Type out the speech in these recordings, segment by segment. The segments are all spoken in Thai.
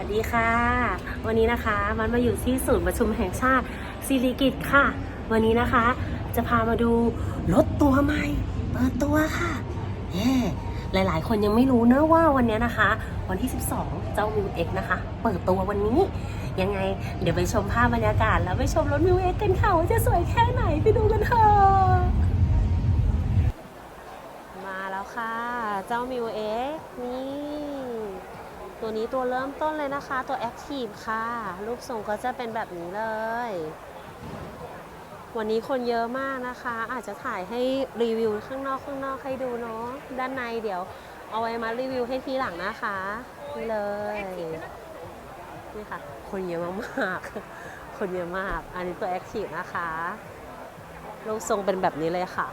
วัสดีค่ะ วันนี้นะคะมันมาอยู่ที่ศูนย์ประชุมแห่งชาติศิริกิตค่ะ วันนี้นะคะ จะพามาดูรถตัวใหม่เปิดตัวค่ะแหมหลายๆ คนยังไม่รู้นะว่าวันนี้นะคะ วันที่ 12 เจ้ามิวเอ็กนะคะ เปิดตัววันนี้ ยังไงเดี๋ยวไปชมภาพบรรยากาศ แล้วไปชมรถมิวเอ็กกันค่ะว่าจะสวยแค่ไหนไปดูกันเถอะมาแล้วค่ะ เจ้ามิวเอ็กนี่ ตัวนี้ตัวเริ่มต้นเลยนะคะ ตัว Active ค่ะ รูปทรงก็จะเป็นแบบนี้เลย วันนี้คนเยอะมากนะคะ อาจจะถ่ายให้รีวิวข้างนอกข้างนอกให้ดูเนาะด้านในเดี๋ยว เอาไว้มารีวิวให้ทีหลังนะคะนี่เลยนี่ค่ะ คนเยอะมากๆ คนเยอะมาก อันนี้ตัว Active นะคะรูปทรงเป็นแบบนี้เลยค่ะ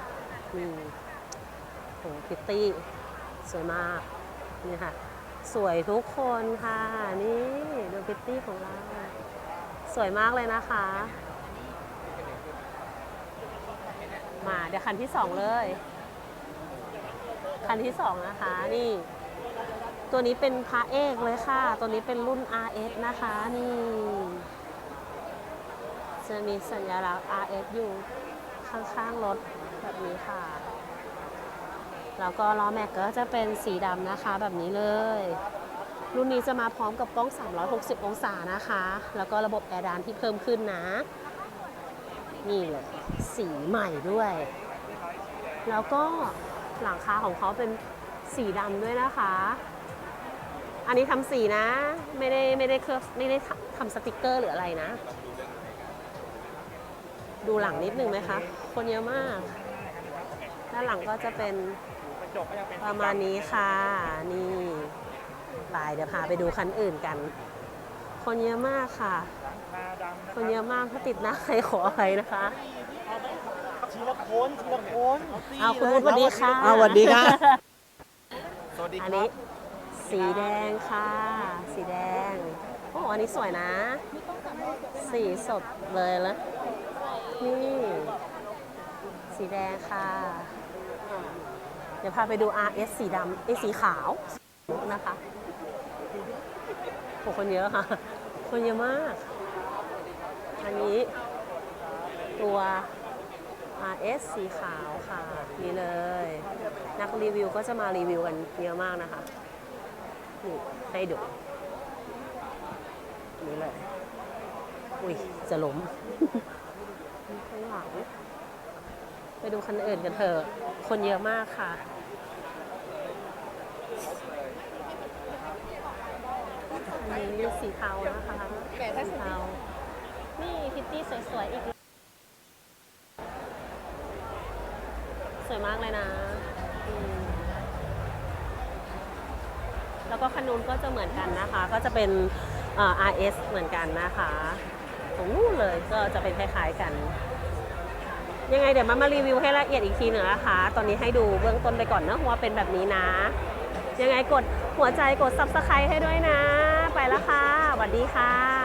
นี่โหพิตตี้สวยมากนี่ค่ะ สวยทุกคนค่ะ นี่ดูพิตตี้ของเรา สวยมากเลยนะคะ มาเดี๋ยวคันที่สองเลย คันที่สองนะคะนี่ ตัวนี้เป็นพระเอกเลยค่ะ ตัวนี้เป็นรุ่น RS นะคะนี่จะมีสัญลักษณ์ RS อยู่ข้างๆรถแบบนี้ค่ะ แล้วก็ล้อแม็กก็จะเป็นสีดำนะคะแบบนี้เลย รุ่นนี้จะมาพร้อมกับกล้อง 360 องศานะคะ แล้วก็ระบบแอร์ดานที่เพิ่มขึ้นนะ นี่เลยสีใหม่ด้วย แล้วก็หลังคาของเขาเป็นสีดำด้วยนะคะ อันนี้ทำสีนะ ไม่ได้ไม่ได้เคลือบไม่ได้ทำสติกเกอร์หรืออะไรนะ ดูหลังนิดนึงไหมคะ คนเยอะมาก ด้านหลังก็จะเป็น ประมาณนี้ค่ะ นี่ไปเดี๋ยวพาไปดูคันอื่นกัน คนเยอะมากค่ะคนเยอะมากถ้าติดหน้าใครขออะไรนะคะทีละคนทีละคนเอาคุณวุฒิสวัสดีค่ะอ้าวสวัสดีครับสวัสดีอันครันี้บสีแดงค่ะ สีแดงโอ้อันนี้สวยนะ สีสดเลยแล้วนี่ สีแดงค่ะเดี๋ยวพาไปดู RS สีดำไอสีขาวนะคะโอ้คนเยอะค่ะ คนเยอะมาก อันนี้ตัว RS สีขาวค่ะ นี่เลย นักรีวิวก็จะมารีวิวกันเยอะมากนะคะนี่ให้ดูนี่เลย อุ้ย จะล้มข้างหลังไปดูคันอื่นกันเถอะ คนเยอะมากค่ะ อันนี้สีเทานะคะแก้สีเทานี่พิตตี้สวยๆอีก สวยมากเลยนะ แล้วก็คันนู้นก็จะเหมือนกันนะคะ ก็จะเป็นเอ่อ RS เหมือนกันนะคะ ตรงนู้นเลยก็จะเป็นคล้ายๆกัน ยังไงเดี๋ยวมามารีวิวให้ละเอียดอีกทีหนึ่งนะคะ ตอนนี้ให้ดูเบื้องต้นไปก่อนนะว่าเป็นแบบนี้นะ ยังไงกดหัวใจกด subscribe ให้ด้วยนะ ไปแล้วค่ะสวัสดีค่ะ